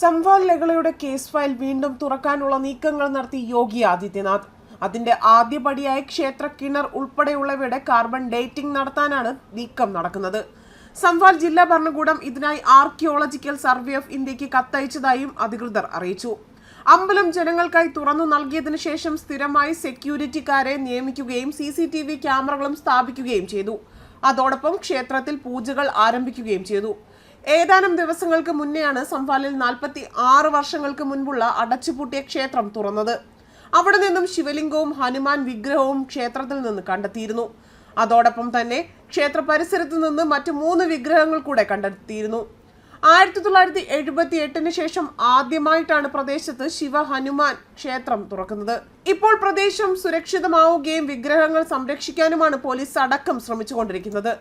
സംവാൽ ലഹളയുടെ case file വീണ്ടും തുറക്കാനുള്ള നീക്കങ്ങൾ നടത്തി യോഗി ആദിത്യനാഥ്. അതിന്റെ ആദ്യപടിയായ ക്ഷേത്ര കിണർ ഉൾപ്പെടെയുള്ളവയുടെ കാർബൺ ഡേറ്റിംഗ് നടത്താനാണ് നീക്കം നടക്കുന്നത്. സംവാൽ ജില്ലാ ഭരണകൂടം ഇതിനായി ആർക്കിയോളജിക്കൽ സർവേ ഓഫ് ഇന്ത്യയ്ക്ക് കത്തയച്ചതായും അധികൃതർ അറിയിച്ചു. അമ്പലം ജനങ്ങൾക്കായി തുറന്നു നൽകിയതിനു ശേഷം സ്ഥിരമായി സെക്യൂരിറ്റിക്കാരെ നിയമിക്കുകയും സി സി ടി വി ക്യാമറകളും സ്ഥാപിക്കുകയും ചെയ്തു. അതോടൊപ്പം ക്ഷേത്രത്തിൽ പൂജകൾ ആരംഭിക്കുകയും ചെയ്തു. ഏതാനും ദിവസങ്ങൾക്ക് മുന്നെയാണ് സംഫാലിൽ നാൽപ്പത്തി ആറ് വർഷങ്ങൾക്ക് മുൻപുള്ള അടച്ചുപൂട്ടിയ ക്ഷേത്രം തുറന്നത്. അവിടെ നിന്നും ശിവലിംഗവും ഹനുമാൻ വിഗ്രഹവും ക്ഷേത്രത്തിൽ നിന്ന് കണ്ടെത്തിയിരുന്നു. അതോടൊപ്പം തന്നെ ക്ഷേത്ര പരിസരത്ത് നിന്ന് മറ്റു മൂന്ന് വിഗ്രഹങ്ങൾ കൂടെ കണ്ടെത്തിയിരുന്നു. ആയിരത്തി തൊള്ളായിരത്തി എഴുപത്തി എട്ടിന് ശേഷം ആദ്യമായിട്ടാണ് പ്രദേശത്ത് ശിവ ഹനുമാൻ ക്ഷേത്രം തുറക്കുന്നത്. ഇപ്പോൾ പ്രദേശം സുരക്ഷിതമാവുകയും വിഗ്രഹങ്ങൾ സംരക്ഷിക്കാനുമാണ് പോലീസ് അടക്കം ശ്രമിച്ചുകൊണ്ടിരിക്കുന്നത്.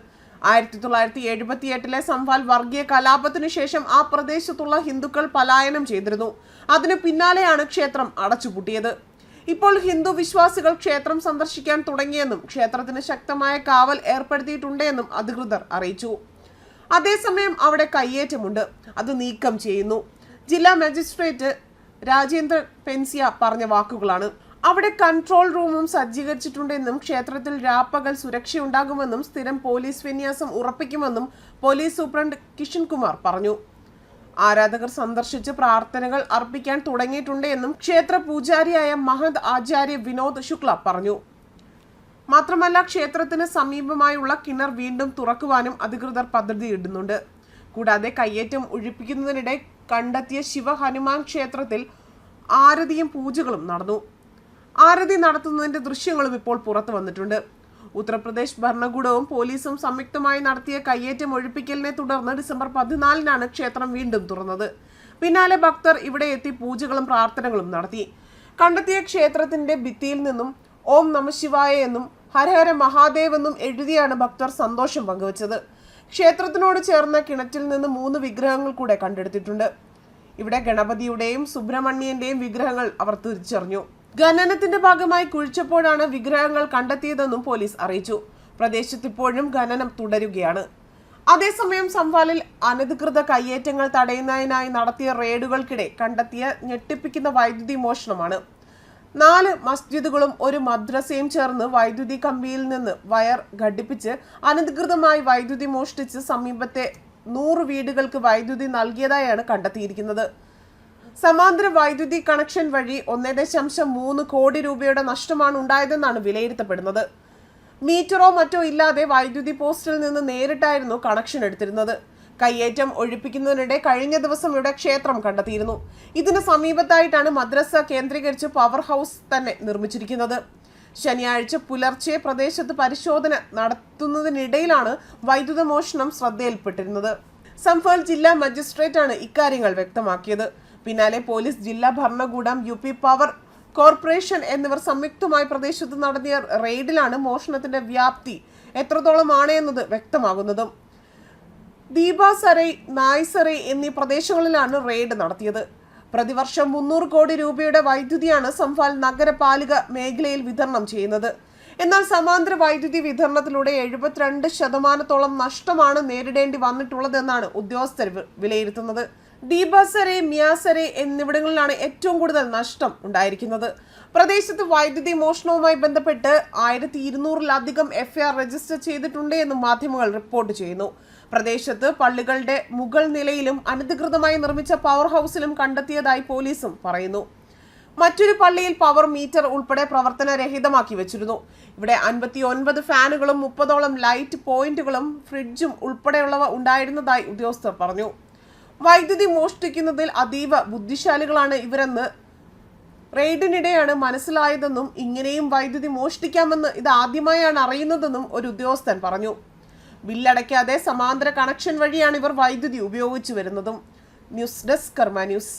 ആയിരത്തി തൊള്ളായിരത്തി എഴുപത്തി എട്ടിലെ സംവാൽ വർഗീയ കലാപത്തിനു ശേഷം ആ പ്രദേശത്തുള്ള ഹിന്ദുക്കൾ പലായനം ചെയ്തിരുന്നു. അതിനു പിന്നാലെയാണ് ക്ഷേത്രം അടച്ചുപൂട്ടിയത്. ഇപ്പോൾ ഹിന്ദു വിശ്വാസികൾ ക്ഷേത്രം സന്ദർശിക്കാൻ തുടങ്ങിയെന്നും ക്ഷേത്രത്തിന് ശക്തമായ കാവൽ ഏർപ്പെടുത്തിയിട്ടുണ്ടെന്നും അധികൃതർ അറിയിച്ചു. അതേസമയം അവിടെ കയ്യേറ്റമുണ്ട്. അത് നീക്കം ചെയ്യുന്നു. ജില്ലാ മജിസ്ട്രേറ്റ് രാജേന്ദ്ര പെൻസിയ പറഞ്ഞ വാക്കുകളാണ്. അവിടെ കൺട്രോൾ റൂമും സജ്ജീകരിച്ചിട്ടുണ്ടെന്നും ക്ഷേത്രത്തിൽ രാപ്പകൽ സുരക്ഷയുണ്ടാകുമെന്നും സ്ഥിരം പോലീസ് വിന്യാസം ഉറപ്പിക്കുമെന്നും പോലീസ് സൂപ്രണ്ട് കിഷൻ കുമാർ പറഞ്ഞു. ആരാധകർ സന്ദർശിച്ച് പ്രാർത്ഥനകൾ അർപ്പിക്കാൻ തുടങ്ങിയിട്ടുണ്ട് എന്നും ക്ഷേത്ര പൂജാരിയായ മഹന്ത് ആചാര്യ വിനോദ് ശുക്ല പറഞ്ഞു. മാത്രമല്ല ക്ഷേത്രത്തിന് സമീപമായുള്ള കിണർ വീണ്ടും തുറക്കുവാനും അധികൃതർ പദ്ധതിയിടുന്നുണ്ട് കൂടാതെ കയ്യേറ്റം ഒഴിപ്പിക്കുന്നതിനിടെ കണ്ടെത്തിയ ശിവഹനുമാൻ ക്ഷേത്രത്തിൽ ആരതിയും പൂജകളും നടന്നു. ആരതി നടത്തുന്നതിന്റെ ദൃശ്യങ്ങളും ഇപ്പോൾ പുറത്തു വന്നിട്ടുണ്ട്. ഉത്തർപ്രദേശ് ഭരണകൂടവും പോലീസും സംയുക്തമായി നടത്തിയ കയ്യേറ്റം ഒഴിപ്പിക്കലിനെ തുടർന്ന് ഡിസംബർ പതിനാലിനാണ് ക്ഷേത്രം വീണ്ടും തുറന്നത്. പിന്നാലെ ഭക്തർ ഇവിടെ എത്തി പൂജകളും പ്രാർത്ഥനകളും നടത്തി. കണ്ടെത്തിയ ക്ഷേത്രത്തിന്റെ ഭിത്തിയിൽ നിന്നും ഓം നമശിവായ എന്നും ഹരഹര മഹാദേവ് എന്നും എഴുതിയാണ് ഭക്തർ സന്തോഷം പങ്കുവച്ചത്. ക്ഷേത്രത്തിനോട് ചേർന്ന കിണറ്റിൽ നിന്ന് മൂന്ന് വിഗ്രഹങ്ങൾ കൂടെ കണ്ടെടുത്തിട്ടുണ്ട്. ഇവിടെ ഗണപതിയുടെയും സുബ്രഹ്മണ്യന്റെയും വിഗ്രഹങ്ങൾ അവർ തിരിച്ചറിഞ്ഞു. ഖനനത്തിന്റെ ഭാഗമായി കുഴിച്ചപ്പോഴാണ് വിഗ്രഹങ്ങൾ കണ്ടെത്തിയതെന്നും പോലീസ് അറിയിച്ചു. പ്രദേശത്ത് ഇപ്പോഴും ഖനനം തുടരുകയാണ്. അതേസമയം സംവാലിൽ അനധികൃത കയ്യേറ്റങ്ങൾ തടയുന്നതിനായി നടത്തിയ റെയ്ഡുകൾക്കിടെ കണ്ടെത്തിയ ഞെട്ടിപ്പിക്കുന്ന വൈദ്യുതി മോഷണമാണ്. നാല് മസ്ജിദുകളും ഒരു മദ്രസയും ചേർന്ന് വൈദ്യുതി കമ്പിയിൽ നിന്ന് വയർ ഘടിപ്പിച്ച് അനധികൃതമായി വൈദ്യുതി മോഷ്ടിച്ച് സമീപത്തെ നൂറ് വീടുകൾക്ക് വൈദ്യുതി നൽകിയതായാണ് കണ്ടെത്തിയിരിക്കുന്നത്. സമാന്തര വൈദ്യുതി കണക്ഷൻ വഴി ഒന്നേ ദശാംശം മൂന്ന് കോടി രൂപയുടെ നഷ്ടമാണ് ഉണ്ടായതെന്നാണ് വിലയിരുത്തപ്പെടുന്നത്. മീറ്ററോ മറ്റോ ഇല്ലാതെ വൈദ്യുതി പോസ്റ്റിൽ നിന്ന് നേരിട്ടായിരുന്നു കണക്ഷൻ എടുത്തിരുന്നത്. കയ്യേറ്റം ഒഴിപ്പിക്കുന്നതിനിടെ കഴിഞ്ഞ ദിവസം ഇവിടെ ക്ഷേത്രം കണ്ടെത്തിയിരുന്നു. ഇതിന് സമീപത്തായിട്ടാണ് മദ്രസ കേന്ദ്രീകരിച്ച് പവർ ഹൗസ് തന്നെ നിർമ്മിച്ചിരിക്കുന്നത്. ശനിയാഴ്ച പുലർച്ചെ പ്രദേശത്ത് പരിശോധന നടത്തുന്നതിനിടയിലാണ് വൈദ്യുത മോഷണം ശ്രദ്ധയിൽപ്പെട്ടിരുന്നത്. സംഫാൽ ജില്ലാ മജിസ്ട്രേറ്റാണ് ഇക്കാര്യങ്ങൾ വ്യക്തമാക്കിയത്. പിന്നാലെ പോലീസ് ജില്ലാ ഭരണകൂടം യു പി പവർ കോർപ്പറേഷൻ എന്നിവർ സംയുക്തമായി പ്രദേശത്ത് നടത്തിയ റെയ്ഡിലാണ് മോഷണത്തിന്റെ വ്യാപ്തി എത്രത്തോളമാണ് എന്നത് വ്യക്തമാകുന്നതും. ദീപാസറൈ നായ്സറൈ എന്നീ പ്രദേശങ്ങളിലാണ് റെയ്ഡ് നടത്തിയത്. പ്രതിവർഷം മുന്നൂറ് കോടി രൂപയുടെ വൈദ്യുതിയാണ് സംഫാൽ നഗരപാലിക മേഖലയിൽ വിതരണം ചെയ്യുന്നത്. എന്നാൽ സമാന്തര വൈദ്യുതി വിതരണത്തിലൂടെ എഴുപത്തിരണ്ട് ശതമാനത്തോളം നഷ്ടമാണ് നേരിടേണ്ടി വന്നിട്ടുള്ളതെന്നാണ് ഉദ്യോഗസ്ഥർ വിലയിരുത്തുന്നത്. ദീപാസറെ മിയാസരെ എന്നിവിടങ്ങളിലാണ് ഏറ്റവും കൂടുതൽ നഷ്ടം ഉണ്ടായിരിക്കുന്നത്. പ്രദേശത്ത് വൈദ്യുതി മോഷണവുമായി ബന്ധപ്പെട്ട് ആയിരത്തി ഇരുന്നൂറിലധികം എഫ്ഐആർ രജിസ്റ്റർ ചെയ്തിട്ടുണ്ട് എന്ന് മാധ്യമങ്ങൾ റിപ്പോർട്ട് ചെയ്യുന്നു. പ്രദേശത്ത് പള്ളികളുടെ മുകൾ നിലയിലും അനധികൃതമായി നിർമ്മിച്ച പവർ ഹൗസിലും കണ്ടെത്തിയതായി പോലീസും പറയുന്നു. മറ്റൊരു പള്ളിയിൽ പവർ മീറ്റർ ഉൾപ്പെടെ പ്രവർത്തനരഹിതമാക്കി വെച്ചിരുന്നു. ഇവിടെ അൻപത്തി ഒൻപത് ഫാനുകളും മുപ്പതോളം ലൈറ്റ് പോയിന്റുകളും ഫ്രിഡ്ജും ഉൾപ്പെടെയുള്ളവ ഉണ്ടായിരുന്നതായി ഉദ്യോഗസ്ഥർ പറഞ്ഞു. വൈദ്യുതി മോഷ്ടിക്കുന്നതിൽ അതീവ ബുദ്ധിശാലികളാണ് ഇവരെന്ന് റെയ്ഡിനിടെയാണ് മനസ്സിലായതെന്നും ഇങ്ങനെയും വൈദ്യുതി മോഷ്ടിക്കാമെന്ന് ഇത് ആദ്യമായാണ് അറിയുന്നതെന്നും ഒരു ഉദ്യോഗസ്ഥൻ പറഞ്ഞു. ബില്ലടയ്ക്കാതെ സമാന്തര കണക്ഷൻ വഴിയാണ് ഇവർ വൈദ്യുതി ഉപയോഗിച്ചു വരുന്നതും. News desk Karma News.